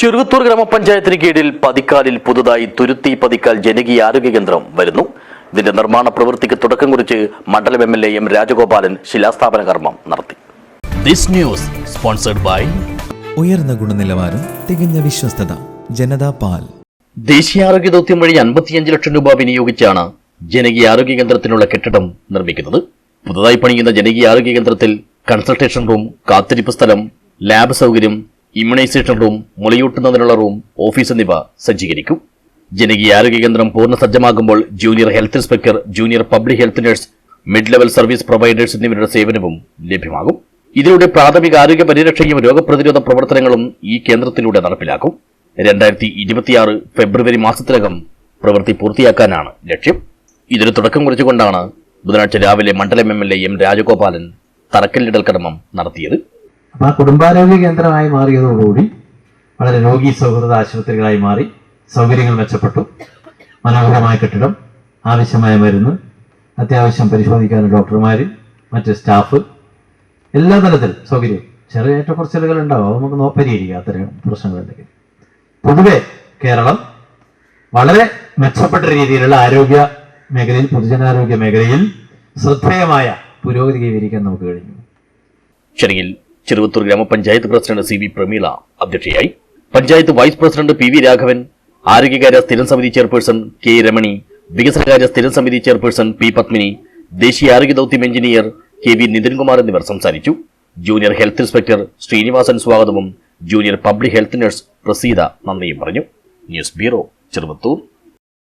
ചെറുവത്തൂർ ഗ്രാമപഞ്ചായത്തിന് കീഴിൽ പതിക്കാലിൽ പുതുതായി തുരുത്തി പതിക്കാൽ ജനകീയ ആരോഗ്യ കേന്ദ്രം വരുന്നു. ഇതിന്റെ നിർമ്മാണ പ്രവൃത്തിക്ക് തുടക്കം കുറിച്ച് മണ്ഡലം M L A M Rajagopalan ശിലാസ്ഥാപന കർമ്മം നടത്തി. ദിസ് ന്യൂസ് സ്പോൺസർഡ് ബൈ ഉയർന്ന ഗുണനിലവാരം തികഞ്ഞ വിശ്വസ്തത ജനതാ പാൽ. ദേശീയ ആരോഗ്യ ദൗത്യം വഴി അൻപത്തിയഞ്ച് ലക്ഷം രൂപ വിനിയോഗിച്ചാണ് ജനകീയ ആരോഗ്യ കേന്ദ്രത്തിനുള്ള കെട്ടിടം നിർമ്മിക്കുന്നത്. പുതുതായി പണിയുന്ന ജനകീയ ആരോഗ്യ കേന്ദ്രത്തിൽ കൺസൾട്ടേഷൻ റൂം കാത്തിരിപ്പ് സ്ഥലം ലാബ് സൗകര്യം ഇമ്മ്യൂണൈസേഷൻ റൂം മുലയൂട്ടുന്നതിനുള്ള റൂം ഓഫീസ് എന്നിവ സജ്ജീകരിക്കും. ജനകീയ ആരോഗ്യ കേന്ദ്രം പൂർണ സജ്ജമാകുമ്പോൾ junior health inspector junior public health nurse mid level service providers എന്നിവരുടെ സേവനവും ലഭ്യമാകും. ഇതിലൂടെ പ്രാഥമിക ആരോഗ്യ പരിരക്ഷയും രോഗപ്രതിരോധ പ്രവർത്തനങ്ങളും ഈ കേന്ദ്രത്തിലൂടെ നടപ്പിലാക്കും. രണ്ടായിരത്തി ഇരുപത്തിയാറ് ഫെബ്രുവരി മാസത്തിനകം പ്രവൃത്തി പൂർത്തിയാക്കാനാണ് ലക്ഷ്യം. ഇതിന് തുടക്കം കുറിച്ചുകൊണ്ടാണ് ബുധനാഴ്ച രാവിലെ മണ്ഡലം M L A M Rajagopalan തറക്കല്ലിടൽ കർമ്മം നടത്തിയത്. ആ കുടുംബാരോഗ്യ കേന്ദ്രമായി മാറിയതോടുകൂടി വളരെ രോഗി സൗഹൃദ ആശുപത്രികളായി മാറി സൗകര്യങ്ങൾ മെച്ചപ്പെട്ടു. മനോഹരമായ കെട്ടിടം ആവശ്യമായ മരുന്ന് അത്യാവശ്യം പരിശോധിക്കാൻ ഡോക്ടർമാർ മറ്റ് സ്റ്റാഫ്. എല്ലാ തലത്തിലും സൗകര്യം. ചെറിയ ഏറ്റക്കുറച്ചിലുകൾ ഉണ്ടാവും നമുക്ക് നോപ്പരിയിരിക്കാം അത്തരം പ്രശ്നങ്ങളുണ്ടെങ്കിൽ പൊതുവെ കേരളം വളരെ മെച്ചപ്പെട്ട രീതിയിലുള്ള ആരോഗ്യ മേഖലയിൽ പൊതുജനാരോഗ്യ മേഖലയിൽ ശ്രദ്ധേയമായ പുരോഗതി കൈവരിക്കാൻ നമുക്ക് കഴിഞ്ഞു. ചടങ്ങിൽ ചെറുവത്തൂർ ഗ്രാമപഞ്ചായത്ത് പ്രസിഡന്റ് സി വി പ്രമീള അധ്യക്ഷയായി. Panchayat vice president P V Raghavan ആരോഗ്യകാര്യ സ്ഥിരം സമിതി ചെയർപേഴ്സൺ കെ രമണി വികസനകാര്യ സ്ഥിരം സമിതി ചെയർപേഴ്സൺ പി പത്മിനി ദേശീയ ആരോഗ്യ ദൌത്യം എഞ്ചിനീയർ കെ വി നിതിൻകുമാർ എന്നിവർ സംസാരിച്ചു. ജൂനിയർ ഹെൽത്ത് ഇൻസ്പെക്ടർ ശ്രീനിവാസൻ സ്വാഗതവും junior public health nurse Praseetha നന്ദിയും പറഞ്ഞു. News bureau Cheruvathur.